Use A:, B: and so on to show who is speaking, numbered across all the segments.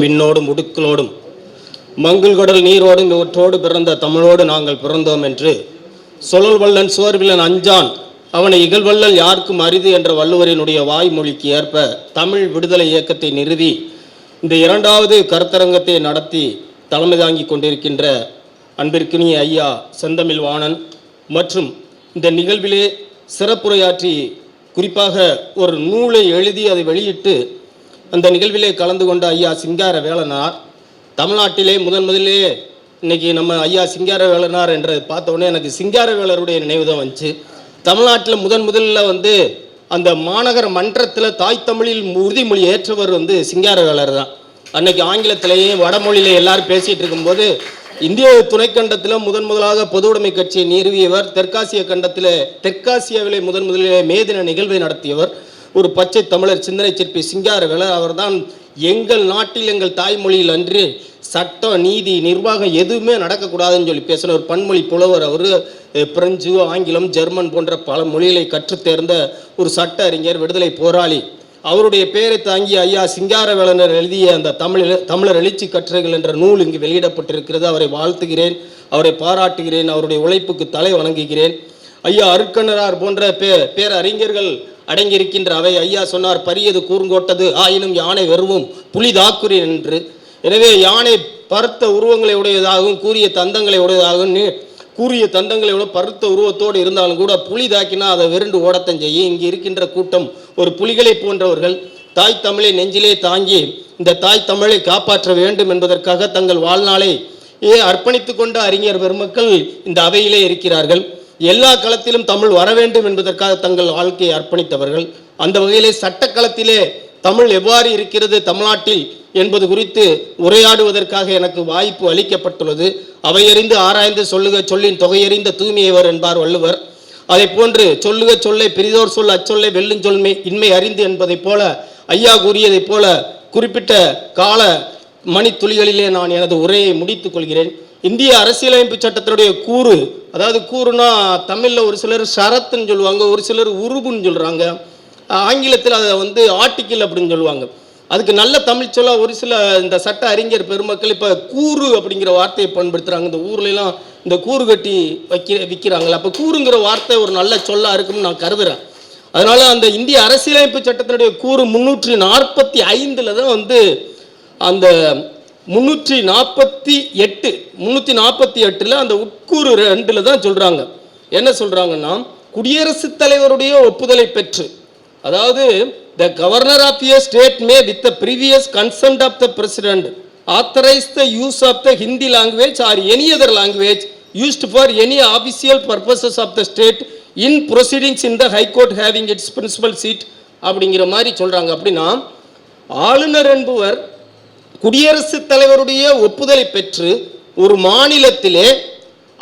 A: மின்னோடும் முடுக்களோடும் கடல் நீரோடும் இவற்றோடு பிறந்த தமிழோடு நாங்கள் பிறந்தோம் என்று சொல்லல் வல்லன் சோர்விலன் அஞ்சான் அவனை இகழ்வல்லல் யாருக்கும் அரிது என்ற வள்ளுவரினுடைய வாய்மொழிக்கு ஏற்ப தமிழ் விடுதலை இயக்கத்தை நிறுவி இந்த இரண்டாவது கருத்தரங்கத்தை நடத்தி தலைமை தாங்கி கொண்டிருக்கின்ற அன்பிற்கினி ஐயா செந்தமிழ் வாணன் மற்றும் இந்த நிகழ்விலே சிறப்புரையாற்றி குறிப்பாக ஒரு நூலை எழுதி அதை வெளியிட்டு அந்த நிகழ்விலே கலந்து கொண்ட ஐயா சிங்கார வேளனார் தமிழ்நாட்டிலே முதன் முதலே இன்னைக்கு நம்ம ஐயா சிங்கார வேளனார் என்று பார்த்தோன்னே எனக்கு சிங்கார வேலருடைய நினைவு தான் வந்துச்சு தமிழ்நாட்டில் முதன் முதலில் வந்து அந்த மாநகர மன்றத்தில் தாய் தமிழில் உறுதிமொழி ஏற்றவர் வந்து சிங்கார வேலர் தான் அன்னைக்கு ஆங்கிலத்திலேயும் வடமொழியில் எல்லாரும் பேசிகிட்டு இருக்கும்போது இந்திய துணைக்கண்டத்தில் முதன் முதலாக பொதுவுடைமை கட்சியை நிறுவியவர் தெற்காசிய கண்டத்தில் தெற்காசியாவிலே முதன் முதலிலே மேதின நிகழ்வை நடத்தியவர் ஒரு பச்சை தமிழர் சிந்தனை சிற்பி சிங்கார வேலர் அவர்தான் எங்கள் நாட்டில் எங்கள் தாய்மொழியில் அன்று சட்டம் நீதி நிர்வாகம் எதுவுமே நடக்கக்கூடாதுன்னு சொல்லி பேசின ஒரு பன்மொழி புலவர் அவர் பிரெஞ்சு ஆங்கிலம் ஜெர்மன் போன்ற பல மொழிகளை கற்றுத்தேர்ந்த ஒரு சட்ட அறிஞர் விடுதலை போராளி அவருடைய பெயரை தாங்கி ஐயா சிங்காரவேளனர் எழுதிய அந்த தமிழில் தமிழர் எழுச்சி கற்றுகள் என்ற நூல் இங்கு வெளியிடப்பட்டிருக்கிறது அவரை வாழ்த்துகிறேன் அவரை பாராட்டுகிறேன் அவருடைய உழைப்புக்கு தலை வணங்குகிறேன் ஐயா அருக்கண்ணரார் போன்ற பே பேரறிஞர்கள் அடங்கியிருக்கின்ற அவை ஐயா சொன்னார் பரியது கூர்ங்கோட்டது ஆயினும் யானை வெறுவும் புலி புலிதாக்குறி என்று எனவே யானை பருத்த உருவங்களை உடையதாகவும் கூறிய தந்தங்களை உடையதாகவும் கூறிய தந்தங்களை விட பருத்த உருவத்தோடு இருந்தாலும் கூட புலி தாக்கினா அதை வெறுண்டு ஓடத்தம் செய்ய இங்கே இருக்கின்ற கூட்டம் ஒரு புலிகளை போன்றவர்கள் தாய் தமிழை நெஞ்சிலே தாங்கி இந்த தாய் தமிழை காப்பாற்ற வேண்டும் என்பதற்காக தங்கள் வாழ்நாளை அர்ப்பணித்து கொண்ட அறிஞர் பெருமக்கள் இந்த அவையிலே இருக்கிறார்கள் எல்லா களத்திலும் தமிழ் வர வேண்டும் என்பதற்காக தங்கள் வாழ்க்கையை அர்ப்பணித்தவர்கள் அந்த வகையிலே சட்டக்களத்திலே தமிழ் எவ்வாறு இருக்கிறது தமிழ்நாட்டில் என்பது குறித்து உரையாடுவதற்காக எனக்கு வாய்ப்பு அளிக்கப்பட்டுள்ளது அவையறிந்து ஆராய்ந்து சொல்லுக சொல்லின் தொகையறிந்த தூய்மையவர் என்பார் வள்ளுவர் அதை போன்று சொல்லுக சொல்லை பெரிதோர் சொல் அச்சொல்லை வெல்லும் சொல்மை இன்மை அறிந்து என்பதைப் போல ஐயா கூறியதைப் போல குறிப்பிட்ட கால மணித்துளிகளிலே நான் எனது உரையை முடித்துக் கொள்கிறேன் இந்திய அரசியலமைப்பு சட்டத்தினுடைய கூறு அதாவது கூறுனா தமிழில் ஒரு சிலர் சரத்துன்னு சொல்லுவாங்க ஒரு சிலர் உருபுன்னு சொல்கிறாங்க ஆங்கிலத்தில் அதை வந்து ஆர்டிக்கிள் அப்படின்னு சொல்லுவாங்க அதுக்கு நல்ல தமிழ் சொல்ல ஒரு சில இந்த சட்ட அறிஞர் பெருமக்கள் இப்போ கூறு அப்படிங்கிற வார்த்தையை பயன்படுத்துகிறாங்க இந்த ஊர்லலாம் இந்த கூறு கட்டி வைக்க விற்கிறாங்களே அப்போ கூறுங்கிற வார்த்தை ஒரு நல்ல சொல்லாக இருக்கும்னு நான் கருதுகிறேன் அதனால் அந்த இந்திய அரசியலமைப்பு சட்டத்தினுடைய கூறு முந்நூற்றி நாற்பத்தி ஐந்தில் தான் வந்து அந்த முந்நூற்றி நாற்பத்தி எட்டு எட்டு முந்நூற்றி நாற்பத்தி எட்டில் அந்த உட்கூறு ரெண்டில் தான் சொல்கிறாங்க என்ன சொல்கிறாங்கன்னா குடியரசுத் தலைவருடைய ஒப்புதலை பெற்று அதாவது the governor of ear state may with the previous consent of the president authorise the use of the Hindi language or any other language used for any official purposes of the state in proceedings in the high court having its principal seat அப்படிங்கிற மாதிரி சொல்கிறாங்க அப்படின்னா ஆளுநர் என்பவர் குடியரசுத் தலைவருடைய ஒப்புதலை பெற்று ஒரு மாநிலத்திலே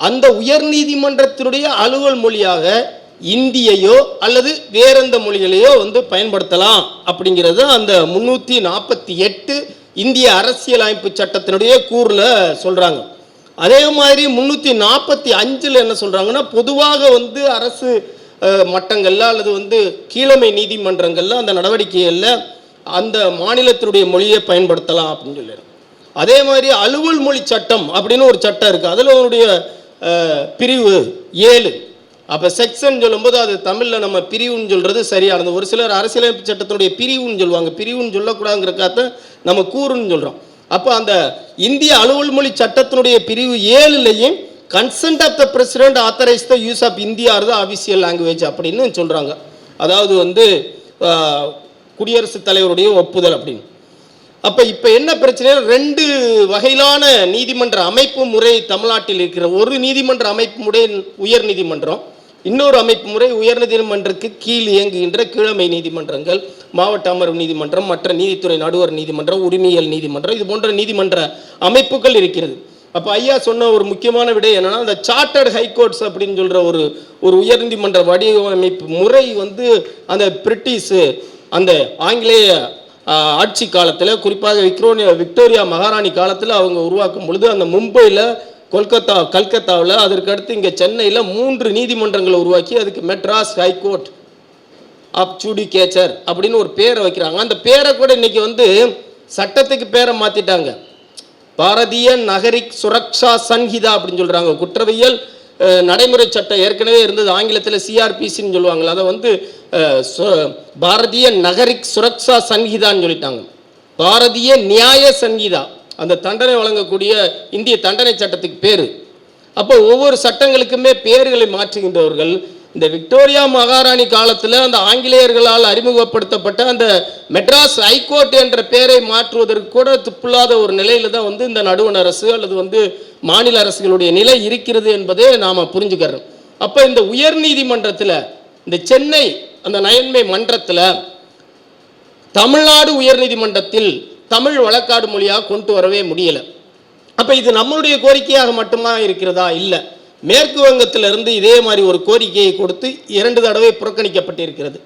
A: அந்த உயர் நீதிமன்றத்தினுடைய அலுவல் மொழியாக இந்தியையோ அல்லது வேறெந்த மொழிகளையோ வந்து பயன்படுத்தலாம் அப்படிங்கிறது அந்த முந்நூற்றி நாற்பத்தி எட்டு இந்திய அரசியலமைப்பு சட்டத்தினுடைய கூறில் சொல்கிறாங்க அதே மாதிரி முந்நூற்றி நாற்பத்தி அஞ்சில் என்ன சொல்கிறாங்கன்னா பொதுவாக வந்து அரசு மட்டங்களில் அல்லது வந்து கீழமை நீதிமன்றங்களில் அந்த நடவடிக்கைகளில் அந்த மாநிலத்தினுடைய மொழியை பயன்படுத்தலாம் அப்படின்னு சொல்லிடுறாங்க அதே மாதிரி அலுவல் மொழி சட்டம் அப்படின்னு ஒரு சட்டம் இருக்குது அதில் அவனுடைய பிரிவு ஏழு அப்போ செக்ஷன் சொல்லும்போது அது தமிழில் நம்ம பிரிவுன்னு சொல்கிறது சரியாக இருந்தது ஒரு சிலர் அரசியலமைப்பு சட்டத்தினுடைய பிரிவுன்னு சொல்லுவாங்க பிரிவுன்னு சொல்லக்கூடாதுங்கிறக்காத்த நம்ம கூறுன்னு சொல்கிறோம் அப்போ அந்த இந்திய அலுவல் மொழி சட்டத்தினுடைய பிரிவு ஏழுலையும் consent of the president authorise the use of India இருந்தால் ஆஃபிஷியல் ஆஃபீஷியல் லாங்குவேஜ் அப்படின்னு சொல்கிறாங்க அதாவது வந்து குடியரசுத் தலைவருடைய ஒப்புதல் அப்படின்னு அப்போ இப்போ என்ன பிரச்சனை ரெண்டு வகையிலான நீதிமன்ற அமைப்பு முறை தமிழ்நாட்டில் இருக்கிற ஒரு நீதிமன்ற அமைப்பு முறை உயர் நீதிமன்றம் இன்னொரு அமைப்பு முறை உயர் நீதிமன்றத்துக்கு கீழ் இயங்குகின்ற கீழமை நீதிமன்றங்கள் மாவட்ட அமர்வு நீதிமன்றம் மற்ற நீதித்துறை நடுவர் நீதிமன்றம் உரிமையல் நீதிமன்றம் இது போன்ற நீதிமன்ற அமைப்புகள் இருக்கிறது அப்போ ஐயா சொன்ன ஒரு முக்கியமான விடை என்னென்னா அந்த சார்ட்டர்ட் ஹைகோர்ட்ஸ் அப்படின்னு சொல்கிற ஒரு ஒரு உயர்நீதிமன்ற வடிவமைப்பு முறை வந்து அந்த பிரிட்டிஷு அந்த ஆங்கிலேய ஆட்சி காலத்தில் குறிப்பாக விக்ரோனியா விக்டோரியா மகாராணி காலத்தில் அவங்க உருவாக்கும் பொழுது அந்த மும்பையில் கொல்கத்தா கல்கத்தாவில் அதற்கடுத்து இங்கே சென்னையில் மூன்று நீதிமன்றங்களை உருவாக்கி அதுக்கு மெட்ராஸ் ஹைகோர்ட் ஆப் கேச்சர் அப்படின்னு ஒரு பேரை வைக்கிறாங்க அந்த பேரை கூட இன்றைக்கி வந்து சட்டத்துக்கு பேரை மாற்றிட்டாங்க பாரதிய நகரிக் சுரக்ஷா சன்ஹிதா அப்படின்னு சொல்கிறாங்க குற்றவியல் நடைமுறை சட்டம் ஏற்கனவே இருந்தது ஆங்கிலத்தில் சிஆர்பிசின்னு சொல்லுவாங்களே அதை வந்து பாரதிய நகரிக் சுரக்ஷா சங்கீதான்னு சொல்லிட்டாங்க பாரதிய நியாய சங்கீதா அந்த தண்டனை வழங்கக்கூடிய இந்திய தண்டனை சட்டத்துக்கு பேர் அப்போ ஒவ்வொரு சட்டங்களுக்குமே பேர்களை மாற்றுகின்றவர்கள் இந்த விக்டோரியா மகாராணி காலத்தில் அந்த ஆங்கிலேயர்களால் அறிமுகப்படுத்தப்பட்ட அந்த மெட்ராஸ் ஹைகோர்ட் என்ற பெயரை மாற்றுவதற்கு கூட துப்பில்லாத ஒரு நிலையில தான் வந்து இந்த நடுவண் அரசு அல்லது வந்து மாநில அரசுகளுடைய நிலை இருக்கிறது என்பதை நாம் புரிஞ்சுக்கிறோம் அப்போ இந்த உயர் நீதிமன்றத்தில் இந்த சென்னை அந்த நயன்மை மன்றத்தில் தமிழ்நாடு உயர் நீதிமன்றத்தில் தமிழ் வழக்காடு மொழியாக கொண்டு வரவே முடியலை அப்போ இது நம்மளுடைய கோரிக்கையாக மட்டுமா இருக்கிறதா இல்லை மேற்கு வங்கத்திலிருந்து இதே மாதிரி ஒரு கோரிக்கையை கொடுத்து இரண்டு தடவை புறக்கணிக்கப்பட்டிருக்கிறது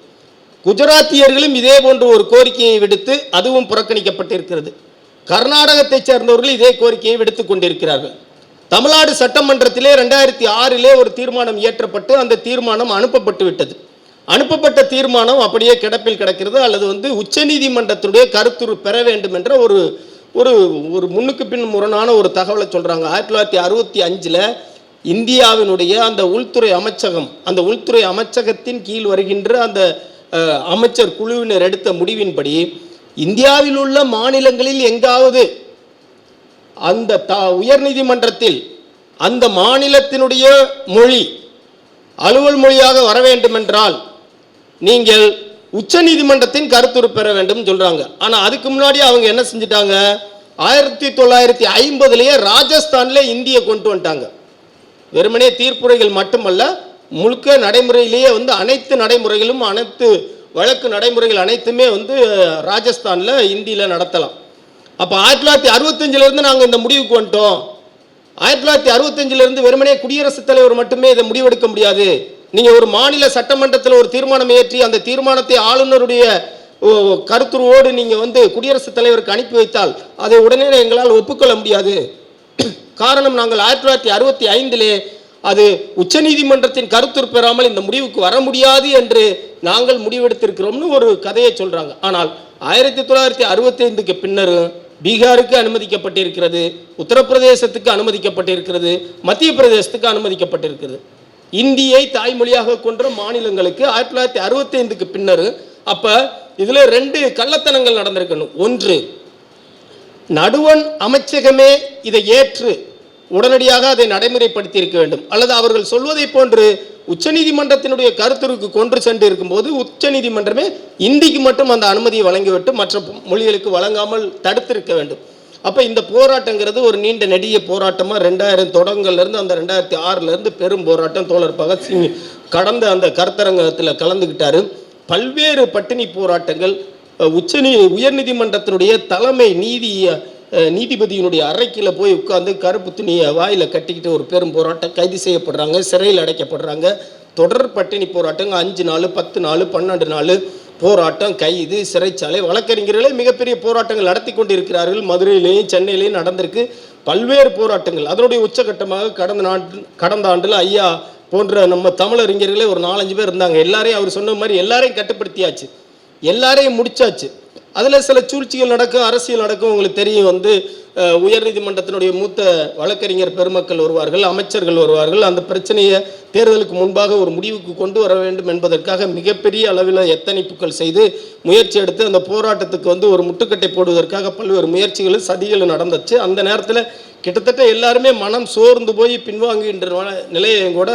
A: குஜராத்தியர்களும் இதே போன்ற ஒரு கோரிக்கையை விடுத்து அதுவும் புறக்கணிக்கப்பட்டிருக்கிறது கர்நாடகத்தைச் சேர்ந்தவர்கள் இதே கோரிக்கையை விடுத்து கொண்டிருக்கிறார்கள் தமிழ்நாடு சட்டமன்றத்திலே ரெண்டாயிரத்தி ஆறிலே ஒரு தீர்மானம் இயற்றப்பட்டு அந்த தீர்மானம் அனுப்பப்பட்டு விட்டது அனுப்பப்பட்ட தீர்மானம் அப்படியே கிடப்பில் கிடக்கிறது அல்லது வந்து உச்சநீதிமன்றத்தினுடைய கருத்துரு பெற வேண்டும் என்ற ஒரு ஒரு ஒரு முன்னுக்கு பின் முரணான ஒரு தகவலை சொல்கிறாங்க ஆயிரத்தி தொள்ளாயிரத்தி அறுபத்தி அஞ்சில் இந்தியாவினுடைய அந்த உள்துறை அமைச்சகம் அந்த உள்துறை அமைச்சகத்தின் கீழ் வருகின்ற அந்த அமைச்சர் குழுவினர் எடுத்த முடிவின்படி இந்தியாவில் உள்ள மாநிலங்களில் எங்காவது அந்த த உயர்நீதிமன்றத்தில் அந்த மாநிலத்தினுடைய மொழி அலுவல் மொழியாக வர வேண்டுமென்றால் நீங்கள் உச்ச நீதிமன்றத்தின் கருத்துரு பெற வேண்டும் சொல்கிறாங்க ஆனால் அதுக்கு முன்னாடி அவங்க என்ன செஞ்சிட்டாங்க ஆயிரத்தி தொள்ளாயிரத்தி ஐம்பதுலேயே ராஜஸ்தானில் இந்திய கொண்டு வந்துட்டாங்க வெறுமனே தீர்ப்புரைகள் மட்டுமல்ல முழுக்க நடைமுறையிலேயே வந்து அனைத்து நடைமுறைகளும் அனைத்து வழக்கு நடைமுறைகள் அனைத்துமே வந்து ராஜஸ்தானில் இந்தியில் நடத்தலாம் அப்போ ஆயிரத்தி தொள்ளாயிரத்தி அறுபத்தஞ்சிலேருந்து நாங்கள் இந்த முடிவுக்கு வந்துட்டோம் ஆயிரத்தி தொள்ளாயிரத்தி அறுபத்தஞ்சிலேருந்து வெறுமனே குடியரசுத் தலைவர் மட்டுமே இதை முடிவெடுக்க முடியாது நீங்கள் ஒரு மாநில சட்டமன்றத்தில் ஒரு தீர்மானம் ஏற்றி அந்த தீர்மானத்தை ஆளுநருடைய கருத்துருவோடு நீங்கள் வந்து குடியரசுத் தலைவருக்கு அனுப்பி வைத்தால் அதை உடனே எங்களால் ஒப்புக்கொள்ள முடியாது காரணம் நாங்கள் ஆயிரத்தி தொள்ளாயிரத்தி அறுபத்தி ஐந்திலே அது உச்சநீதிமன்றத்தின் கருத்து பெறாமல் இந்த முடிவுக்கு வர முடியாது என்று நாங்கள் முடிவெடுத்திருக்கிறோம்னு ஒரு கதையை சொல்கிறாங்க ஆனால் ஆயிரத்தி தொள்ளாயிரத்தி அறுபத்தி ஐந்துக்கு பின்னரும் பீகாருக்கு அனுமதிக்கப்பட்டிருக்கிறது உத்தரப்பிரதேசத்துக்கு அனுமதிக்கப்பட்டிருக்கிறது மத்திய பிரதேசத்துக்கு அனுமதிக்கப்பட்டிருக்கிறது இந்தியை தாய்மொழியாக கொன்ற மாநிலங்களுக்கு ஆயிரத்தி தொள்ளாயிரத்தி அறுபத்தி ஐந்துக்கு பின்னரும் அப்போ இதில் ரெண்டு கள்ளத்தனங்கள் நடந்திருக்கணும் ஒன்று நடுவன் அமைச்சகமே இதை ஏற்று உடனடியாக அதை நடைமுறைப்படுத்தியிருக்க வேண்டும் அல்லது அவர்கள் சொல்வதை போன்று உச்சநீதிமன்றத்தினுடைய கருத்துருக்கு கொன்று சென்று இருக்கும்போது உச்சநீதிமன்றமே இந்திக்கு மட்டும் அந்த அனுமதியை வழங்கிவிட்டு மற்ற மொழிகளுக்கு வழங்காமல் தடுத்திருக்க வேண்டும் அப்போ இந்த போராட்டங்கிறது ஒரு நீண்ட நெடிய போராட்டமாக ரெண்டாயிரம் தொடங்கலேருந்து அந்த ரெண்டாயிரத்தி ஆறுலேருந்து பெரும் போராட்டம் தோழர் பகத்சிங் கடந்த அந்த கருத்தரங்கத்தில் கலந்துக்கிட்டார் பல்வேறு பட்டினி போராட்டங்கள் உச்சநீ உயர்நீதிமன்றத்தினுடைய தலைமை நீதியை நீதிபதியினுடைய அறைக்கில் போய் உட்காந்து கருப்பு துணியை வாயில் கட்டிக்கிட்டு ஒரு பெரும் போராட்டம் கைது செய்யப்படுறாங்க சிறையில் அடைக்கப்படுறாங்க தொடர் பட்டினி போராட்டங்கள் அஞ்சு நாள் பத்து நாள் பன்னெண்டு நாள் போராட்டம் கைது சிறைச்சாலை வழக்கறிஞர்களே மிகப்பெரிய போராட்டங்கள் நடத்தி கொண்டிருக்கிறார்கள் மதுரையிலேயும் சென்னையிலேயும் நடந்திருக்கு பல்வேறு போராட்டங்கள் அதனுடைய உச்சகட்டமாக கடந்த நாட்டு கடந்த ஆண்டில் ஐயா போன்ற நம்ம தமிழறிஞர்களே ஒரு நாலஞ்சு பேர் இருந்தாங்க எல்லாரையும் அவர் சொன்ன மாதிரி எல்லாரையும் கட்டுப்படுத்தியாச்சு எல்லாரையும் முடிச்சாச்சு அதில் சில சூழ்ச்சிகள் நடக்கும் அரசியல் நடக்கும் உங்களுக்கு தெரியும் வந்து உயர்நீதிமன்றத்தினுடைய மூத்த வழக்கறிஞர் பெருமக்கள் வருவார்கள் அமைச்சர்கள் வருவார்கள் அந்த பிரச்சனையை தேர்தலுக்கு முன்பாக ஒரு முடிவுக்கு கொண்டு வர வேண்டும் என்பதற்காக மிகப்பெரிய அளவில் எத்தனைப்புகள் செய்து முயற்சி எடுத்து அந்த போராட்டத்துக்கு வந்து ஒரு முட்டுக்கட்டை போடுவதற்காக பல்வேறு முயற்சிகளும் சதிகளும் நடந்துச்சு அந்த நேரத்தில் கிட்டத்தட்ட எல்லாருமே மனம் சோர்ந்து போய் பின்வாங்குகின்ற நிலையையும் கூட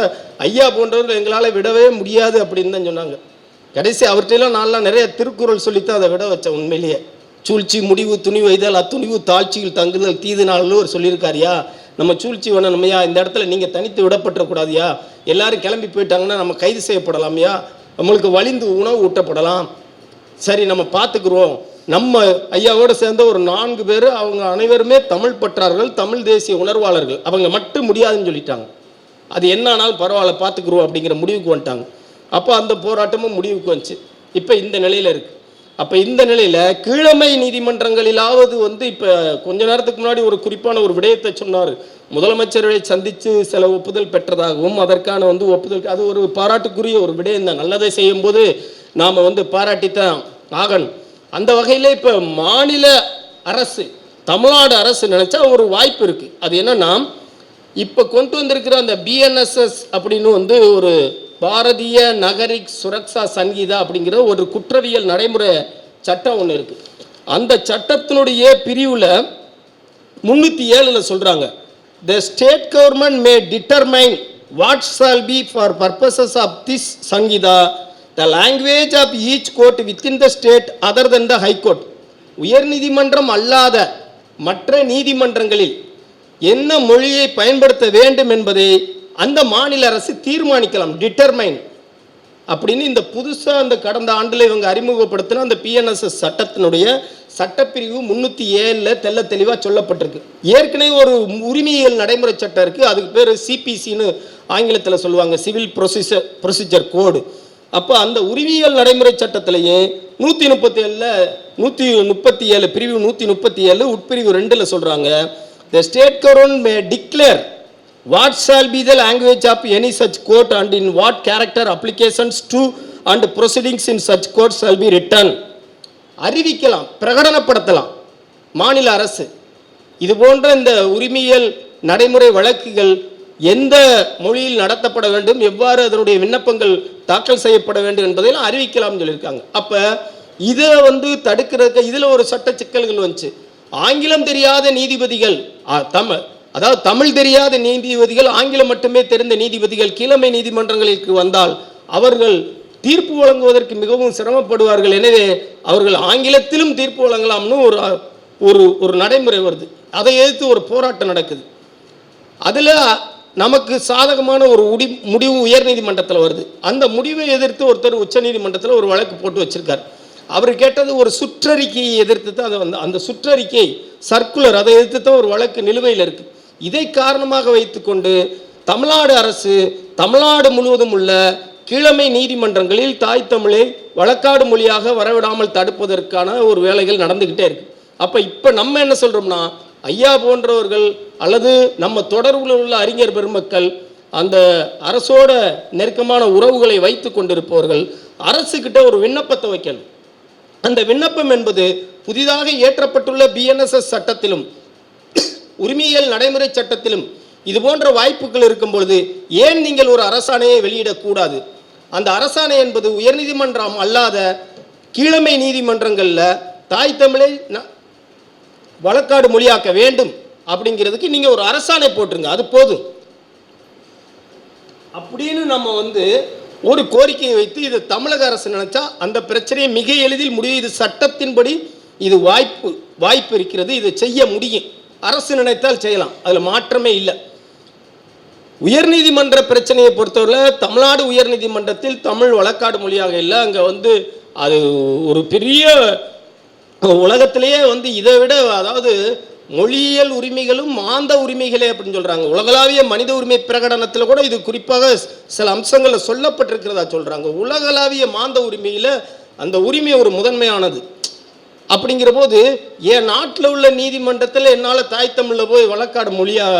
A: ஐயா போன்றவர்கள் எங்களால் விடவே முடியாது அப்படின்னு தான் சொன்னாங்க கடைசி அவர்கிட்டலாம் நான்லாம் நிறைய திருக்குறள் சொல்லித்தான் அதை விட வச்சேன் உண்மையிலேயே சூழ்ச்சி முடிவு துணிவு இதால் அத்துணிவு தாழ்ச்சியில் தங்குதல் தீது நாள்னு ஒரு சொல்லியிருக்காருயா நம்ம சூழ்ச்சி நம்மையா இந்த இடத்துல நீங்கள் தனித்து விடப்பட்டக்கூடாதியா எல்லாரும் கிளம்பி போயிட்டாங்கன்னா நம்ம கைது ஐயா நம்மளுக்கு வலிந்து உணவு ஊட்டப்படலாம் சரி நம்ம பார்த்துக்குறோம் நம்ம ஐயாவோடு சேர்ந்த ஒரு நான்கு பேர் அவங்க அனைவருமே தமிழ் பற்றார்கள் தமிழ் தேசிய உணர்வாளர்கள் அவங்க மட்டும் முடியாதுன்னு சொல்லிட்டாங்க அது என்னானாலும் பரவாயில்ல பார்த்துக்குருவோம் அப்படிங்கிற முடிவுக்கு வந்துட்டாங்க அப்போ அந்த போராட்டமும் முடிவுக்கு வந்துச்சு இப்போ இந்த நிலையில் இருக்குது அப்போ இந்த நிலையில் கீழமை நீதிமன்றங்களிலாவது வந்து இப்போ கொஞ்ச நேரத்துக்கு முன்னாடி ஒரு குறிப்பான ஒரு விடயத்தை சொன்னார் முதலமைச்சர்களை சந்தித்து சில ஒப்புதல் பெற்றதாகவும் அதற்கான வந்து ஒப்புதல் அது ஒரு பாராட்டுக்குரிய ஒரு விடயம் தான் நல்லதை செய்யும்போது நாம் வந்து பாராட்டித்தான் ஆகணும் அந்த வகையில் இப்போ மாநில அரசு தமிழ்நாடு அரசு நினச்சா ஒரு வாய்ப்பு இருக்குது அது என்னென்னா இப்போ கொண்டு வந்திருக்கிற அந்த பிஎன்எஸ்எஸ் அப்படின்னு வந்து ஒரு பாரதிய நகரிக் சுரக்ஷா சங்கீதா அப்படிங்கிற ஒரு குற்றவியல் நடைமுறை சட்டம் ஒன்று இருக்குது அந்த சட்டத்தினுடைய பிரிவில் முந்நூற்றி ஏழில் சொல்கிறாங்க the state government may determine what shall be for purposes of this Sangeetha the language of each court within the state other than the high court உயர்நீதிமன்றம் அல்லாத மற்ற நீதிமன்றங்களில் என்ன மொழியை பயன்படுத்த வேண்டும் என்பதை அந்த மாநில அரசு தீர்மானிக்கலாம் டிட்டர்மைன் அப்படின்னு இந்த புதுசாக அந்த கடந்த ஆண்டில் இவங்க அறிமுகப்படுத்தின அந்த பிஎன்எஸ்எஸ் சட்டத்தினுடைய சட்டப்பிரிவு முந்நூற்றி ஏழில் தெல்ல தெளிவாக சொல்லப்பட்டிருக்கு ஏற்கனவே ஒரு உரிமையியல் நடைமுறை சட்டம் இருக்குது அதுக்கு பேர் சிபிசின்னு ஆங்கிலத்தில் சொல்லுவாங்க சிவில் ப்ரொசீசர் ப்ரொசீஜர் கோடு அப்போ அந்த உரிமையியல் நடைமுறை சட்டத்திலேயே நூற்றி முப்பத்தி ஏழில் நூற்றி முப்பத்தி ஏழு பிரிவு நூற்றி முப்பத்தி ஏழு உட்பிரிவு ரெண்டில் சொல்கிறாங்க the state government may declare what shall be the language of any such court and in what character applications to and proceedings in such court shall be written அறிவிக்கலாம் பிரகடனப்படுத்தலாம் மாநில அரசு இது போன்ற இந்த உரிமையல் நடைமுறை வழக்குகள் எந்த மொழியில் நடத்தப்பட வேண்டும் எவ்வாறு அதனுடைய விண்ணப்பங்கள் தாக்கல் செய்யப்பட வேண்டும் என்பதையும் அறிவிக்கலாம்னு சொல்லியிருக்காங்க அப்போ இதை வந்து தடுக்கிறதுக்கு இதில் ஒரு சட்ட சிக்கல்கள் வந்துச்சு ஆங்கிலம் தெரியாத நீதிபதிகள் தமிழ் அதாவது தமிழ் தெரியாத நீதிபதிகள் ஆங்கிலம் மட்டுமே தெரிந்த நீதிபதிகள் கீழமை நீதிமன்றங்களுக்கு வந்தால் அவர்கள் தீர்ப்பு வழங்குவதற்கு மிகவும் சிரமப்படுவார்கள் எனவே அவர்கள் ஆங்கிலத்திலும் தீர்ப்பு வழங்கலாம்னு ஒரு ஒரு ஒரு நடைமுறை வருது அதை எதிர்த்து ஒரு போராட்டம் நடக்குது அதில் நமக்கு சாதகமான ஒரு உடி முடிவு உயர்நீதிமன்றத்தில் வருது அந்த முடிவை எதிர்த்து ஒருத்தர் உச்சநீதிமன்றத்தில் ஒரு வழக்கு போட்டு வச்சுருக்கார் அவர் கேட்டது ஒரு சுற்றறிக்கையை எதிர்த்து தான் அதை வந்து அந்த சுற்றறிக்கை சர்க்குலர் அதை எதிர்த்து தான் ஒரு வழக்கு நிலுவையில் இருக்குது இதை காரணமாக வைத்துக்கொண்டு தமிழ்நாடு அரசு தமிழ்நாடு முழுவதும் உள்ள கிழமை நீதிமன்றங்களில் தாய் தமிழை வழக்காடு மொழியாக வரவிடாமல் தடுப்பதற்கான ஒரு வேலைகள் நடந்துக்கிட்டே இருக்கு அப்போ இப்போ நம்ம என்ன சொல்கிறோம்னா ஐயா போன்றவர்கள் அல்லது நம்ம தொடர்பில் உள்ள அறிஞர் பெருமக்கள் அந்த அரசோட நெருக்கமான உறவுகளை வைத்து கொண்டிருப்பவர்கள் அரசுக்கிட்ட ஒரு விண்ணப்பத்தை வைக்கணும் அந்த விண்ணப்பம் என்பது புதிதாக ஏற்றப்பட்டுள்ள பிஎன்எஸ்எஸ் சட்டத்திலும் உரிமையியல் நடைமுறை சட்டத்திலும் இது போன்ற வாய்ப்புகள் இருக்கும் பொழுது ஏன் நீங்கள் ஒரு அரசாணையை வெளியிடக்கூடாது அந்த அரசாணை என்பது உயர்நீதிமன்றம் அல்லாத கீழமை நீதிமன்றங்களில் தாய் தமிழை வழக்காடு மொழியாக்க வேண்டும் அப்படிங்கிறதுக்கு நீங்கள் ஒரு அரசாணை போட்டுருங்க அது போதும் அப்படின்னு நம்ம வந்து ஒரு கோரிக்கையை வைத்து இது தமிழக அரசு நினைச்சா அந்த பிரச்சனையை மிக எளிதில் முடியும் இது சட்டத்தின்படி இது வாய்ப்பு வாய்ப்பு இருக்கிறது இதை செய்ய முடியும் அரசு நினைத்தால் செய்யலாம் அதில் மாற்றமே இல்லை உயர்நீதிமன்ற பிரச்சனையை பொறுத்தவரையில் தமிழ்நாடு உயர்நீதிமன்றத்தில் தமிழ் வழக்காடு மொழியாக இல்லை அங்கே வந்து அது ஒரு பெரிய உலகத்திலேயே வந்து இதை விட அதாவது மொழியியல் உரிமைகளும் மாந்த உரிமைகளே அப்படின்னு சொல்கிறாங்க உலகளாவிய மனித உரிமை பிரகடனத்தில் கூட இது குறிப்பாக சில அம்சங்களில் சொல்லப்பட்டிருக்கிறதா சொல்கிறாங்க உலகளாவிய மாந்த உரிமையில் அந்த உரிமை ஒரு முதன்மையானது அப்படிங்கிற போது என் நாட்டில் உள்ள நீதிமன்றத்தில் என்னால் தாய் தமிழில் போய் வழக்காடு மொழியாக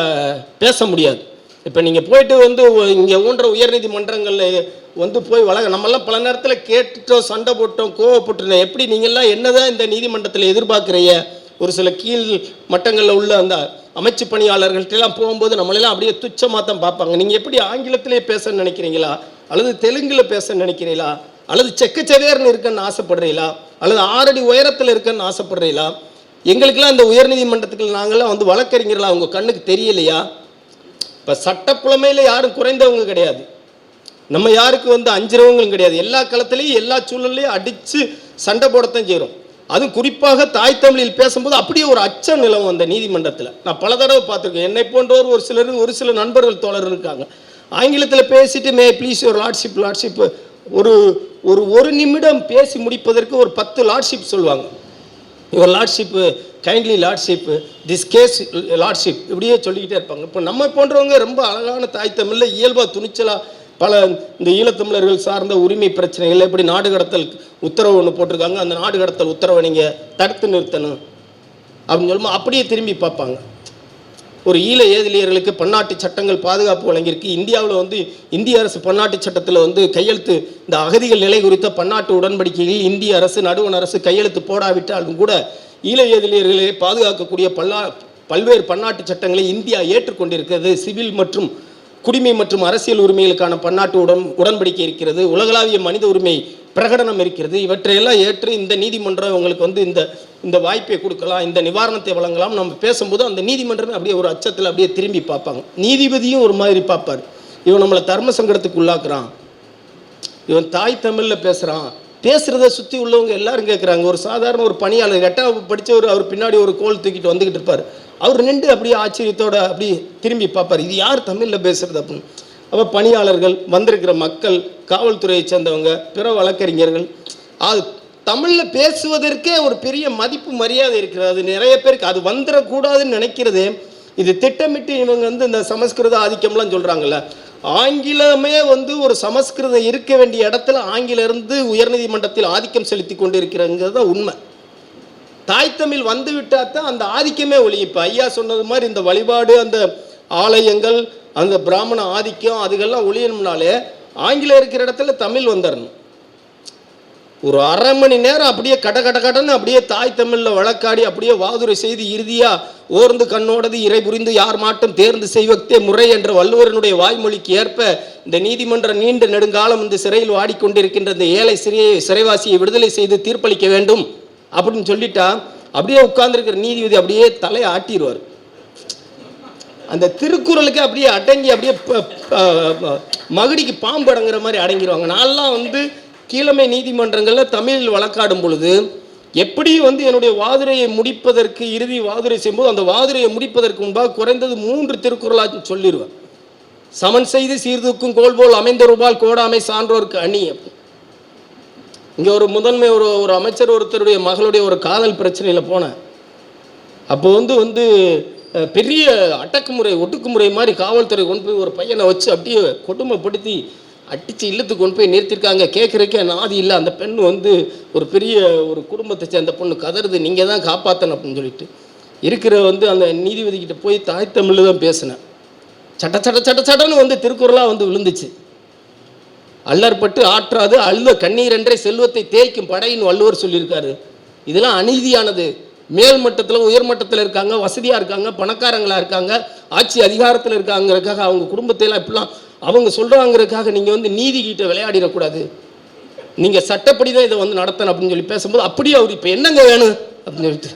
A: பேச முடியாது இப்போ நீங்கள் போயிட்டு வந்து இங்கே ஊன்ற உயர்நீதிமன்றங்களில் வந்து போய் வழங்க எல்லாம் பல நேரத்தில் கேட்டுட்டோம் சண்டை போட்டோம் கோவப்பட்டுனோம் எப்படி நீங்கள்லாம் என்னதான் இந்த நீதிமன்றத்தில் எதிர்பார்க்குறீங்க ஒரு சில கீழ் மட்டங்களில் உள்ள அந்த அமைச்சு பணியாளர்கள்ட்டெல்லாம் போகும்போது நம்மளெல்லாம் அப்படியே துச்சமாக தான் பார்ப்பாங்க நீங்கள் எப்படி ஆங்கிலத்திலே பேச நினைக்கிறீங்களா அல்லது தெலுங்கில் பேச நினைக்கிறீங்களா அல்லது செக்கச்செவேர்னு இருக்குன்னு ஆசைப்படுறீங்களா அல்லது ஆறடி உயரத்தில் இருக்கன்னு ஆசைப்படுறீங்களா எங்களுக்கெல்லாம் இந்த உயர்நீதிமன்றத்துக்கு நாங்களாம் வந்து வழக்கறிஞர்களா உங்கள் கண்ணுக்கு தெரியலையா இப்போ சட்டப்புலமையில் யாரும் குறைந்தவங்க கிடையாது நம்ம யாருக்கு வந்து அஞ்சுறவங்களும் கிடையாது எல்லா களத்துலேயும் எல்லா சூழல்லையும் அடித்து சண்டை போடத்தான் செய்கிறோம் அதுவும் குறிப்பாக தாய் தமிழில் பேசும்போது அப்படியே ஒரு அச்ச நிலவும் அந்த நீதிமன்றத்தில் நான் பல தடவை பார்த்துருக்கேன் என்னை போன்றவர் ஒரு சிலர் ஒரு சில நண்பர்கள் தோழர் இருக்காங்க ஆங்கிலத்தில் பேசிட்டு may please your lordship lordship ஒரு ஒரு ஒரு நிமிடம் பேசி முடிப்பதற்கு ஒரு பத்து லார்ட்ஷிப் சொல்லுவாங்க இவர் lordship kindly lordship this case lordship இப்படியே சொல்லிக்கிட்டே இருப்பாங்க இப்போ நம்ம போன்றவங்க ரொம்ப அழகான தாய் தமிழில் இயல்பாக துணிச்சலாக பல இந்த ஈழத்தமிழர்கள் சார்ந்த உரிமை பிரச்சனைகள் எப்படி நாடு கடத்தல் உத்தரவு ஒன்று போட்டிருக்காங்க அந்த நாடு கடத்தல் உத்தரவை நீங்கள் தடுத்து நிறுத்தணும் அப்படின்னு சொல்லும்போது அப்படியே திரும்பி பார்ப்பாங்க ஒரு ஈழ ஏதிலியர்களுக்கு பன்னாட்டு சட்டங்கள் பாதுகாப்பு வழங்கியிருக்கு இந்தியாவில் வந்து இந்திய அரசு பன்னாட்டு சட்டத்தில் வந்து கையெழுத்து இந்த அகதிகள் நிலை குறித்த பன்னாட்டு உடன்படிக்கையில் இந்திய அரசு நடுவண் அரசு கையெழுத்து போடாவிட்டாலும் கூட ஈழ ஏதிலியர்களை பாதுகாக்கக்கூடிய பல்லா பல்வேறு பன்னாட்டு சட்டங்களை இந்தியா ஏற்றுக்கொண்டிருக்கிறது சிவில் மற்றும் குடிமை மற்றும் அரசியல் உரிமைகளுக்கான பன்னாட்டு உடன் உடன்படிக்கை இருக்கிறது உலகளாவிய மனித உரிமை பிரகடனம் இருக்கிறது இவற்றையெல்லாம் ஏற்று இந்த நீதிமன்றம் இவங்களுக்கு வந்து இந்த இந்த வாய்ப்பை கொடுக்கலாம் இந்த நிவாரணத்தை வழங்கலாம் நம்ம பேசும்போது அந்த நீதிமன்றமே அப்படியே ஒரு அச்சத்தில் அப்படியே திரும்பி பார்ப்பாங்க நீதிபதியும் ஒரு மாதிரி பார்ப்பார் இவன் நம்மளை தர்ம சங்கடத்துக்கு உள்ளாக்குறான் இவன் தாய் தமிழில் பேசுகிறான் பேசுகிறத சுற்றி உள்ளவங்க எல்லாரும் கேட்குறாங்க ஒரு சாதாரண ஒரு பணியாளர் எட்டாவது படித்தவர் அவர் பின்னாடி ஒரு கோல் தூக்கிட்டு வந்துக்கிட்டு இருப்பார் அவர் நின்று அப்படியே ஆச்சரியத்தோட அப்படி திரும்பி பார்ப்பார் இது யார் தமிழில் பேசுறது அப்படின்னு அப்போ பணியாளர்கள் வந்திருக்கிற மக்கள் காவல்துறையை சேர்ந்தவங்க பிற வழக்கறிஞர்கள் அது தமிழில் பேசுவதற்கே ஒரு பெரிய மதிப்பு மரியாதை இருக்கிறது அது நிறைய பேருக்கு அது வந்துடக்கூடாதுன்னு நினைக்கிறதே இது திட்டமிட்டு இவங்க வந்து இந்த சமஸ்கிருத ஆதிக்கம்லாம் சொல்கிறாங்கல்ல ஆங்கிலமே வந்து ஒரு சமஸ்கிருதம் இருக்க வேண்டிய இடத்துல ஆங்கிலம் இருந்து உயர்நீதிமன்றத்தில் ஆதிக்கம் செலுத்தி கொண்டு இருக்கிறங்கிறது தான் உண்மை தாய் தமிழ் வந்து விட்டால் தான் அந்த ஆதிக்கமே ஒழிய இப்போ ஐயா சொன்னது மாதிரி இந்த வழிபாடு அந்த ஆலயங்கள் அந்த பிராமண ஆதிக்கம் அதுகெல்லாம் ஒழியணும்னாலே ஆங்கிலம் இருக்கிற இடத்துல தமிழ் வந்துடணும் ஒரு அரை மணி நேரம் அப்படியே கட கட கடன்னு அப்படியே தாய் தமிழில் வழக்காடி அப்படியே வாதுரை செய்து இறுதியாக ஓர்ந்து கண்ணோடது இறை புரிந்து யார் மாட்டும் தேர்ந்து செய்வக்தே முறை என்ற வள்ளுவரனுடைய வாய்மொழிக்கு ஏற்ப இந்த நீதிமன்ற நீண்ட நெடுங்காலம் இந்த சிறையில் வாடிக்கொண்டிருக்கின்ற இந்த ஏழை சிறையை சிறைவாசியை விடுதலை செய்து தீர்ப்பளிக்க வேண்டும் அப்படின்னு சொல்லிட்டா அப்படியே உட்கார்ந்துருக்கிற நீதிபதி அப்படியே தலையை ஆட்டிடுவார் அந்த திருக்குறளுக்கு அப்படியே அடங்கி அப்படியே மகுடிக்கு பாம்பு அடங்குற மாதிரி அடங்கிடுவாங்க நான்லாம் வந்து கீழமை நீதிமன்றங்களில் தமிழில் வழக்காடும் பொழுது எப்படி வந்து என்னுடைய வாதுரையை முடிப்பதற்கு இறுதி வாதுரை செய்யும்போது அந்த வாதுரையை முடிப்பதற்கு முன்பாக குறைந்தது மூன்று திருக்குறளாக சொல்லிடுவேன் சமன் செய்து சீர்தூக்கும் கோல்போல் அமைந்த ரூபால் கோடாமை சான்றோருக்கு அணி இங்கே ஒரு முதன்மை ஒரு ஒரு அமைச்சர் ஒருத்தருடைய மகளுடைய ஒரு காதல் பிரச்சனையில் போனேன் அப்போ வந்து வந்து பெரிய அடக்குமுறை ஒட்டுக்குமுறை மாதிரி காவல்துறை கொண்டு போய் ஒரு பையனை வச்சு அப்படியே கொடுமைப்படுத்தி அடித்து இல்லத்துக்கு கொண்டு போய் நிறுத்திருக்காங்க கேட்குறக்கே நாதி இல்லை அந்த பெண் வந்து ஒரு பெரிய ஒரு குடும்பத்தை சேர்ந்த பொண்ணு கதறுது நீங்கள் தான் காப்பாற்றணும் அப்படின்னு சொல்லிட்டு இருக்கிற வந்து அந்த நீதிபதிக்கிட்ட போய் தாய் தமிழில் தான் பேசினேன் சட்ட சட்ட சட்ட சட்டன்னு வந்து திருக்குறளாக வந்து விழுந்துச்சு அல்லற்பட்டு ஆற்றாது அழுத என்றே செல்வத்தை தேய்க்கும் படையின் வள்ளுவர் சொல்லியிருக்காரு இதெல்லாம் அநீதியானது மேல் மட்டத்தில் உயர்மட்டத்தில் இருக்காங்க வசதியாக இருக்காங்க பணக்காரங்களாக இருக்காங்க ஆட்சி அதிகாரத்தில் இருக்காங்கிறதுக்காக அவங்க குடும்பத்தையெல்லாம் இப்படிலாம் அவங்க சொல்கிறாங்கிறதுக்காக நீங்கள் வந்து நீதி கிட்ட விளையாடிடக்கூடாது நீங்கள் சட்டப்படி தான் இதை வந்து நடத்தணும் அப்படின்னு சொல்லி பேசும்போது அப்படியே அவர் இப்போ என்னங்க வேணும் அப்படின்னு சொல்லிட்டு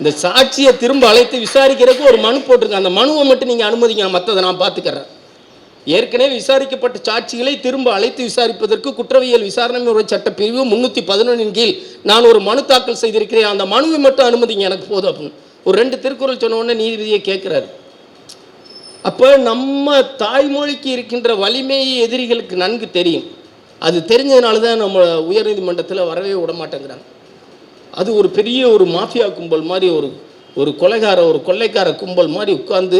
A: இந்த சாட்சியை திரும்ப அழைத்து விசாரிக்கிறதுக்கு ஒரு மனு போட்டிருக்கேன் அந்த மனுவை மட்டும் நீங்கள் அனுமதிங்க மற்றதை நான் பார்த்துக்கிறேன் ஏற்கனவே விசாரிக்கப்பட்ட சாட்சிகளை திரும்ப அழைத்து விசாரிப்பதற்கு குற்றவியல் விசாரணை முறை பிரிவு முன்னூற்றி பதினொன்றின் கீழ் நான் ஒரு மனு தாக்கல் செய்திருக்கிறேன் அந்த மனுவை மட்டும் அனுமதிங்க எனக்கு போதும் அப்படின்னு ஒரு ரெண்டு திருக்குறள் சொன்ன உடனே நீதிபதியை கேட்குறாரு அப்போ நம்ம தாய்மொழிக்கு இருக்கின்ற வலிமையை எதிரிகளுக்கு நன்கு தெரியும் அது தெரிஞ்சதுனால தான் நம்ம உயர்நீதிமன்றத்தில் வரவே விட மாட்டேங்கிறாங்க அது ஒரு பெரிய ஒரு மாஃபியா கும்பல் மாதிரி ஒரு ஒரு கொலைகார ஒரு கொள்ளைக்கார கும்பல் மாதிரி உட்காந்து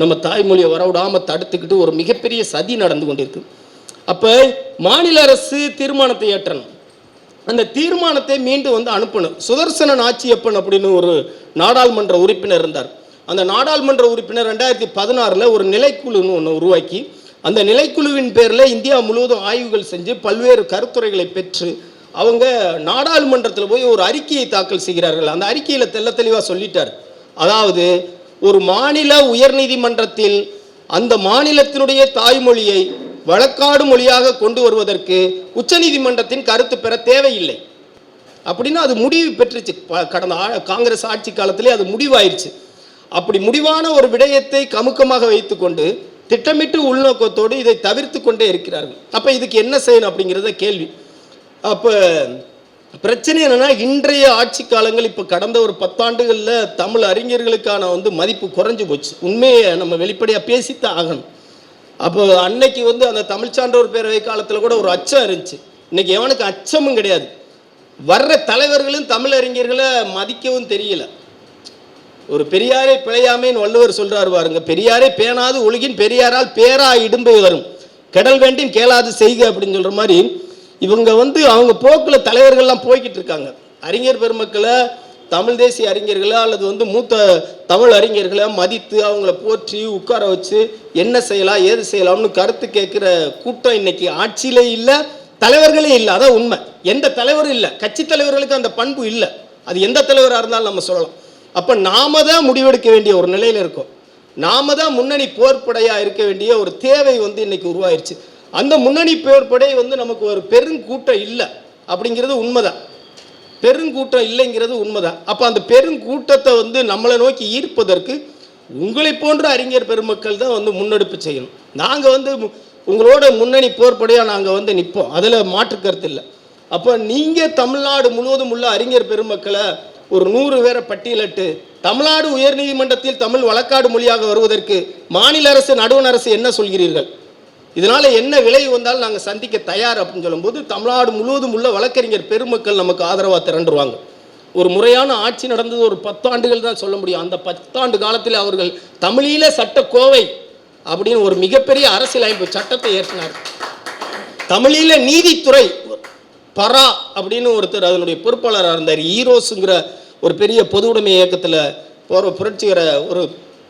A: நம்ம தாய்மொழியை வரவிடாமல் தடுத்துக்கிட்டு ஒரு மிகப்பெரிய சதி நடந்து கொண்டிருக்கு அப்போ மாநில அரசு தீர்மானத்தை ஏற்றணும் அந்த தீர்மானத்தை மீண்டும் வந்து அனுப்பணும் சுதர்சனன் ஆட்சியப்பன் அப்படின்னு ஒரு நாடாளுமன்ற உறுப்பினர் இருந்தார் அந்த நாடாளுமன்ற உறுப்பினர் ரெண்டாயிரத்தி பதினாறில் ஒரு நிலைக்குழுன்னு ஒன்று உருவாக்கி அந்த நிலைக்குழுவின் பேரில் இந்தியா முழுவதும் ஆய்வுகள் செஞ்சு பல்வேறு கருத்துரைகளை பெற்று அவங்க நாடாளுமன்றத்தில் போய் ஒரு அறிக்கையை தாக்கல் செய்கிறார்கள் அந்த அறிக்கையில் தெல்ல தெளிவாக சொல்லிட்டார் அதாவது ஒரு மாநில உயர்நீதிமன்றத்தில் அந்த மாநிலத்தினுடைய தாய்மொழியை வழக்காடு மொழியாக கொண்டு வருவதற்கு உச்சநீதிமன்றத்தின் கருத்து பெற தேவையில்லை அப்படின்னு அது முடிவு பெற்றுச்சு கடந்த காங்கிரஸ் ஆட்சி காலத்திலே அது முடிவாயிருச்சு அப்படி முடிவான ஒரு விடயத்தை கமுக்கமாக வைத்துக்கொண்டு திட்டமிட்டு உள்நோக்கத்தோடு இதை தவிர்த்து கொண்டே இருக்கிறார்கள் அப்போ இதுக்கு என்ன செய்யணும் அப்படிங்கிறத கேள்வி அப்போ பிரச்சனை என்னன்னா இன்றைய ஆட்சி காலங்கள் இப்போ கடந்த ஒரு பத்தாண்டுகளில் தமிழ் அறிஞர்களுக்கான வந்து மதிப்பு குறைஞ்சு போச்சு உண்மையை நம்ம வெளிப்படையாக பேசித்தான் ஆகணும் அப்போ அன்னைக்கு வந்து அந்த தமிழ் சான்றோர் பேரவை காலத்தில் கூட ஒரு அச்சம் இருந்துச்சு இன்னைக்கு எவனுக்கு அச்சமும் கிடையாது வர்ற தலைவர்களும் தமிழ் அறிஞர்களை மதிக்கவும் தெரியல ஒரு பெரியாரே பிழையாமேன்னு வள்ளுவர் சொல்றாரு பாருங்க பெரியாரே பேணாது ஒழுகின் பெரியாரால் பேரா இடும்பை வரும் கடல் வேண்டும் கேளாது செய்க அப்படின்னு சொல்ற மாதிரி இவங்க வந்து அவங்க போக்கில் தலைவர்கள்லாம் போய்கிட்டு இருக்காங்க அறிஞர் பெருமக்களை தமிழ் தேசிய அறிஞர்களோ அல்லது வந்து மூத்த தமிழ் அறிஞர்களை மதித்து அவங்கள போற்றி உட்கார வச்சு என்ன செய்யலாம் ஏது செய்யலாம்னு கருத்து கேட்குற கூட்டம் இன்னைக்கு ஆட்சியிலே இல்லை தலைவர்களே இல்லை அதான் உண்மை எந்த தலைவரும் இல்லை கட்சி தலைவர்களுக்கு அந்த பண்பு இல்லை அது எந்த தலைவராக இருந்தாலும் நம்ம சொல்லலாம் அப்போ நாம தான் முடிவெடுக்க வேண்டிய ஒரு நிலையில் இருக்கோம் நாம தான் முன்னணி போர்ப்படையாக இருக்க வேண்டிய ஒரு தேவை வந்து இன்னைக்கு உருவாயிருச்சு அந்த முன்னணி போர்படை வந்து நமக்கு ஒரு பெருங்கூட்டம் இல்லை அப்படிங்கிறது உண்மைதான் பெருங்கூட்டம் இல்லைங்கிறது உண்மைதான் அப்போ அந்த பெருங்கூட்டத்தை வந்து நம்மளை நோக்கி ஈர்ப்பதற்கு உங்களை போன்ற அறிஞர் பெருமக்கள் தான் வந்து முன்னெடுப்பு செய்யணும் நாங்கள் வந்து உங்களோட முன்னணி போர்படையாக நாங்கள் வந்து நிற்போம் அதில் மாற்றுக்கருத்து இல்லை அப்போ நீங்கள் தமிழ்நாடு முழுவதும் உள்ள அறிஞர் பெருமக்களை ஒரு நூறு பேரை பட்டியலிட்டு தமிழ்நாடு உயர்நீதிமன்றத்தில் தமிழ் வழக்காடு மொழியாக வருவதற்கு மாநில அரசு நடுவண் அரசு என்ன சொல்கிறீர்கள் இதனால் என்ன விளைவு வந்தாலும் நாங்கள் சந்திக்க தயார் அப்படின்னு சொல்லும்போது தமிழ்நாடு முழுவதும் உள்ள வழக்கறிஞர் பெருமக்கள் நமக்கு ஆதரவாக திரண்டுருவாங்க ஒரு முறையான ஆட்சி நடந்தது ஒரு பத்தாண்டுகள் தான் சொல்ல முடியும் அந்த பத்தாண்டு காலத்தில் அவர்கள் தமிழீழ சட்டக்கோவை அப்படின்னு ஒரு மிகப்பெரிய அரசியலமைப்பு சட்டத்தை ஏற்றினார் தமிழீழ நீதித்துறை பரா அப்படின்னு ஒருத்தர் அதனுடைய பொறுப்பாளராக இருந்தார் ஈரோஸுங்கிற ஒரு பெரிய பொது உடைமை இயக்கத்தில் போகிற புரட்சிகர ஒரு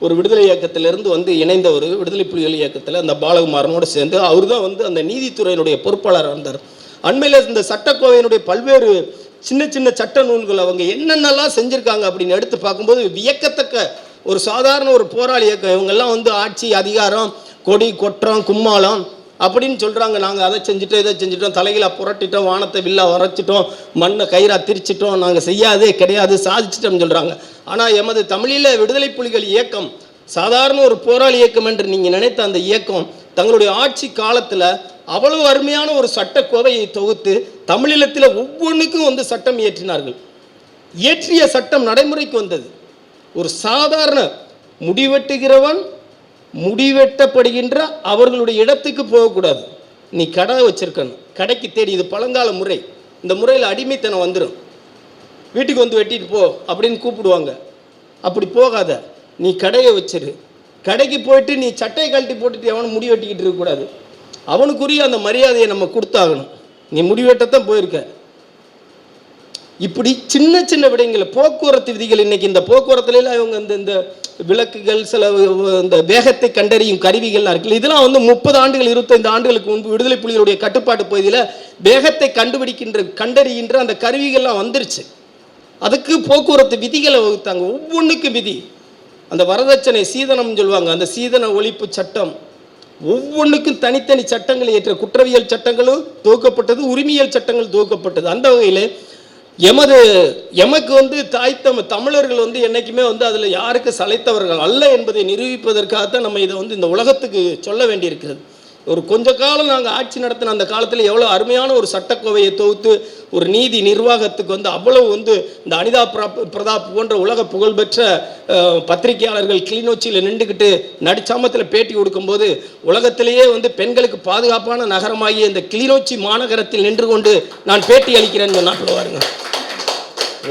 A: ஒரு விடுதலை இயக்கத்திலிருந்து வந்து இணைந்த ஒரு விடுதலை புலிகள் இயக்கத்தில் அந்த பாலகுமாரனோடு சேர்ந்து அவர் தான் வந்து அந்த நீதித்துறையினுடைய பொறுப்பாளர் இருந்தார் அண்மையில் இந்த சட்டக்கோவையினுடைய பல்வேறு சின்ன சின்ன சட்ட நூல்கள் அவங்க என்னென்னலாம் செஞ்சுருக்காங்க அப்படின்னு எடுத்து பார்க்கும்போது வியக்கத்தக்க ஒரு சாதாரண ஒரு போராளி இயக்கம் இவங்கெல்லாம் வந்து ஆட்சி அதிகாரம் கொடி கொற்றம் கும்மாளம் அப்படின்னு சொல்கிறாங்க நாங்கள் அதை செஞ்சுட்டோம் இதை செஞ்சுட்டோம் தலைகளை புரட்டிட்டோம் வானத்தை வில்லா வரைச்சிட்டோம் மண்ணை கயிறாக திரிச்சிட்டோம் நாங்கள் செய்யாதே கிடையாது சாதிச்சிட்டோம்னு சொல்கிறாங்க ஆனால் எமது தமிழில் விடுதலை புலிகள் இயக்கம் சாதாரண ஒரு போராளி இயக்கம் என்று நீங்கள் நினைத்த அந்த இயக்கம் தங்களுடைய ஆட்சி காலத்தில் அவ்வளவு அருமையான ஒரு சட்டக்கோவையை தொகுத்து தமிழீழத்தில் ஒவ்வொன்றுக்கும் வந்து சட்டம் இயற்றினார்கள் இயற்றிய சட்டம் நடைமுறைக்கு வந்தது ஒரு சாதாரண முடிவெட்டுகிறவன் முடிவெட்டப்படுகின்ற அவர்களுடைய இடத்துக்கு போகக்கூடாது நீ கடை வச்சிருக்கணும் கடைக்கு தேடி இது பழங்கால முறை இந்த முறையில் அடிமைத்தனம் வந்துடும் வீட்டுக்கு வந்து வெட்டிட்டு போ அப்படின்னு கூப்பிடுவாங்க அப்படி போகாத நீ கடையை வச்சிரு கடைக்கு போயிட்டு நீ சட்டையை கழட்டி போட்டுட்டு எவனும் முடி வெட்டிக்கிட்டு இருக்கக்கூடாது அவனுக்குரிய அந்த மரியாதையை நம்ம கொடுத்தாகணும் நீ முடிவெட்டத்தான் போயிருக்க இப்படி சின்ன சின்ன விடயங்கள் போக்குவரத்து விதிகள் இன்னைக்கு இந்த போக்குவரத்துல இவங்க இந்த இந்த விளக்குகள் சில இந்த வேகத்தை கண்டறியும் கருவிகள்லாம் இருக்குல்ல இதெல்லாம் வந்து முப்பது ஆண்டுகள் இருபத்தைந்து ஆண்டுகளுக்கு முன்பு விடுதலை புலிகளுடைய கட்டுப்பாட்டு பகுதியில் வேகத்தை கண்டுபிடிக்கின்ற கண்டறிகின்ற அந்த கருவிகள்லாம் வந்துருச்சு அதுக்கு போக்குவரத்து விதிகளை வகுத்தாங்க ஒவ்வொன்றுக்கு விதி அந்த வரதட்சணை சீதனம்னு சொல்லுவாங்க அந்த சீதன ஒழிப்பு சட்டம் ஒவ்வொன்றுக்கும் தனித்தனி சட்டங்கள் ஏற்ற குற்றவியல் சட்டங்களும் துவக்கப்பட்டது உரிமையல் சட்டங்கள் துவக்கப்பட்டது அந்த வகையில் எமது எமக்கு வந்து தாய் தமிழ் தமிழர்கள் வந்து என்றைக்குமே வந்து அதில் யாருக்கு சளைத்தவர்கள் அல்ல என்பதை நிரூபிப்பதற்காகத்தான் நம்ம இதை வந்து இந்த உலகத்துக்கு சொல்ல வேண்டியிருக்கிறது ஒரு கொஞ்ச காலம் நாங்கள் ஆட்சி நடத்தின அந்த காலத்தில் எவ்வளோ அருமையான ஒரு சட்டக்கோவையை தொகுத்து ஒரு நீதி நிர்வாகத்துக்கு வந்து அவ்வளவு வந்து இந்த அனிதா பிரதாப் போன்ற உலக புகழ்பெற்ற பத்திரிகையாளர்கள் கிளிநொச்சியில் நின்றுக்கிட்டு நடிச்சாமத்தில் பேட்டி கொடுக்கும்போது உலகத்திலேயே வந்து பெண்களுக்கு பாதுகாப்பான நகரமாகிய இந்த கிளிநொச்சி மாநகரத்தில் நின்று கொண்டு நான் பேட்டி அளிக்கிறேன்னு நான் சொல்லுவாருங்க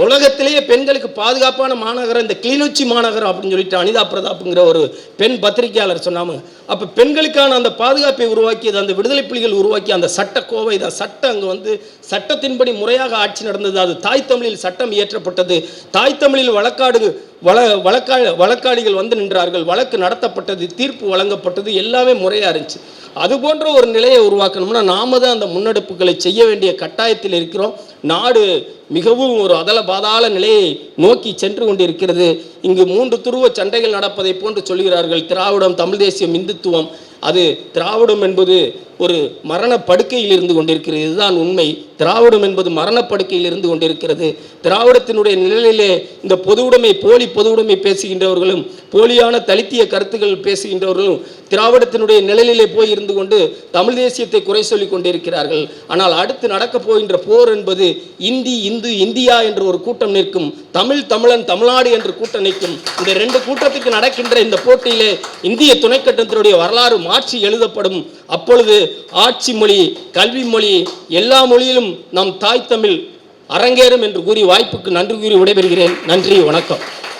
A: உலகத்திலேயே பெண்களுக்கு பாதுகாப்பான மாநகரம் இந்த கிளிநொச்சி மாநகரம் அப்படின்னு சொல்லிட்டு அனிதா பிரதாப்ங்கிற ஒரு பெண் பத்திரிகையாளர் சொன்னாங்க அப்போ பெண்களுக்கான அந்த பாதுகாப்பை உருவாக்கியது அந்த விடுதலை புலிகள் உருவாக்கி அந்த சட்ட கோவை தான் சட்டம் அங்கே வந்து சட்டத்தின்படி முறையாக ஆட்சி நடந்தது அது தாய் தமிழில் சட்டம் இயற்றப்பட்டது தாய் தமிழில் வழக்காடு வழ வழக்கா வழக்காளிகள் வந்து நின்றார்கள் வழக்கு நடத்தப்பட்டது தீர்ப்பு வழங்கப்பட்டது எல்லாமே முறையாக இருந்துச்சு அது போன்ற ஒரு நிலையை உருவாக்கணும்னா நாம தான் அந்த முன்னெடுப்புகளை செய்ய வேண்டிய கட்டாயத்தில் இருக்கிறோம் நாடு மிகவும் ஒரு அதல பாதாள நிலையை நோக்கி சென்று கொண்டிருக்கிறது இங்கு மூன்று துருவ சண்டைகள் நடப்பதை போன்று சொல்கிறார்கள் திராவிடம் தமிழ் தேசியம் இந்துத்துவம் அது திராவிடம் என்பது ஒரு மரணப்படுக்கையில் இருந்து கொண்டிருக்கிறது இதுதான் உண்மை திராவிடம் என்பது மரணப்படுக்கையில் இருந்து கொண்டிருக்கிறது திராவிடத்தினுடைய நிலையிலே இந்த பொது உடைமை போலி பொது உடைமை பேசுகின்றவர்களும் போலியான தலித்திய கருத்துக்கள் பேசுகின்றவர்களும் திராவிடத்தினுடைய நிலையிலே போய் இருந்து கொண்டு தமிழ் தேசியத்தை குறை சொல்லி கொண்டிருக்கிறார்கள் ஆனால் அடுத்து நடக்கப் போகின்ற போர் என்பது இந்தி இந்து இந்தியா என்று ஒரு கூட்டம் நிற்கும் தமிழ் தமிழன் தமிழ்நாடு என்று கூட்டம் நிற்கும் இந்த ரெண்டு கூட்டத்துக்கு நடக்கின்ற இந்த போட்டியிலே இந்திய துணைக்கட்டத்தினுடைய வரலாறு ஆட்சி எழுதப்படும் அப்பொழுது ஆட்சி மொழி கல்வி மொழி எல்லா மொழியிலும் நம் தாய் தமிழ் அரங்கேறும் என்று கூறி வாய்ப்புக்கு நன்றி கூறி விடைபெறுகிறேன் நன்றி வணக்கம்